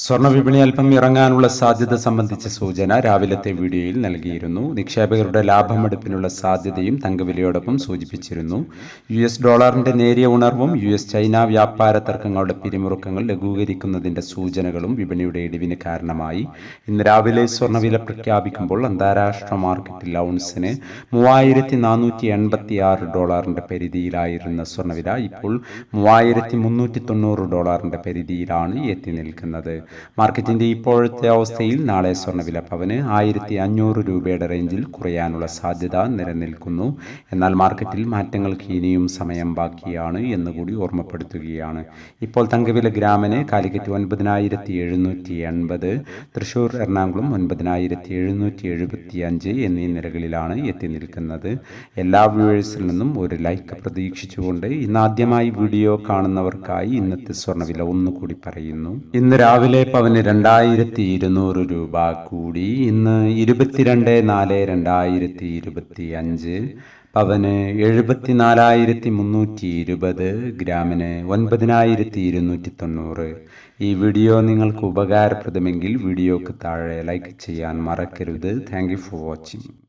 സ്വർണ വിപണി അല്പം ഇറങ്ങാനുള്ള സാധ്യത സംബന്ധിച്ച സൂചന രാവിലത്തെ വീഡിയോയിൽ നൽകിയിരുന്നു. നിക്ഷേപകരുടെ ലാഭമെടുപ്പിനുള്ള സാധ്യതയും തങ്കവിലയോടൊപ്പം സൂചിപ്പിച്ചിരുന്നു. യു എസ് ഡോളറിന്റെ നേരിയ ഉണർവും യു എസ് ചൈന വ്യാപാര തർക്കങ്ങളുടെ പിരിമുറുക്കങ്ങൾ ലഘൂകരിക്കുന്നതിന്റെ സൂചനകളും വിപണിയുടെ ഇടിവിന് കാരണമായി. ഇന്ന് രാവിലെ സ്വർണവില പ്രഖ്യാപിക്കുമ്പോൾ അന്താരാഷ്ട്ര മാർക്കറ്റിൽ ഔൺസിന് മൂവായിരത്തി നാനൂറ്റി എൺപത്തി ആറ് ഡോളറിന്റെ പരിധിയിലായിരുന്ന സ്വർണവില ഇപ്പോൾ മൂവായിരത്തി മുന്നൂറ്റി തൊണ്ണൂറ് ഡോളറിന്റെ പരിധിയിലാണ് എത്തി നിൽക്കുന്നത്. മാർക്കറ്റിന്റെ ഇപ്പോഴത്തെ അവസ്ഥയിൽ നാളെ സ്വർണവില പവന് ആയിരത്തി അഞ്ഞൂറ് രൂപയുടെ റേഞ്ചിൽ കുറയാനുള്ള സാധ്യത നിലനിൽക്കുന്നു. എന്നാൽ മാർക്കറ്റിൽ മാറ്റങ്ങൾക്ക് ഇനിയും സമയം ബാക്കിയാണ് എന്നുകൂടി ഓർമ്മപ്പെടുത്തുകയാണ്. ഇപ്പോൾ തങ്കവില ഗ്രാമിന് കാലിക്കറ്റ് ഒൻപതിനായിരത്തി എഴുന്നൂറ്റി എൺപത് തൃശൂർ എറണാകുളം ഒൻപതിനായിരത്തി എഴുന്നൂറ്റി എഴുപത്തി അഞ്ച് എന്നീ നിലകളിലാണ് എത്തി നിൽക്കുന്നത്. എല്ലാ വ്യൂവേഴ്സിൽ നിന്നും ഒരു ലൈക്ക് പ്രതീക്ഷിച്ചുകൊണ്ട് ഇന്ന് ആദ്യമായി വീഡിയോ കാണുന്നവർക്കായി ഇന്നത്തെ സ്വർണവില ഒന്നുകൂടി പറയുന്നു. ഇന്ന് രാവിലെ പവന് രണ്ടായിരത്തി ഇരുന്നൂറ് രൂപ കൂടി ഇന്ന് ഇരുപത്തിരണ്ട് നാല് രണ്ടായിരത്തി ഇരുപത്തി അഞ്ച്. പവന് എഴുപത്തിനാലായിരത്തി മുന്നൂറ്റി ഇരുപത് ഗ്രാമിന് ഒൻപതിനായിരത്തി ഇരുന്നൂറ്റി തൊണ്ണൂറ്. ഈ വീഡിയോ നിങ്ങൾക്ക് ഉപകാരപ്രദമെങ്കിൽ വീഡിയോക്ക് താഴെ ലൈക്ക് ചെയ്യാൻ മറക്കരുത്. Thank for watching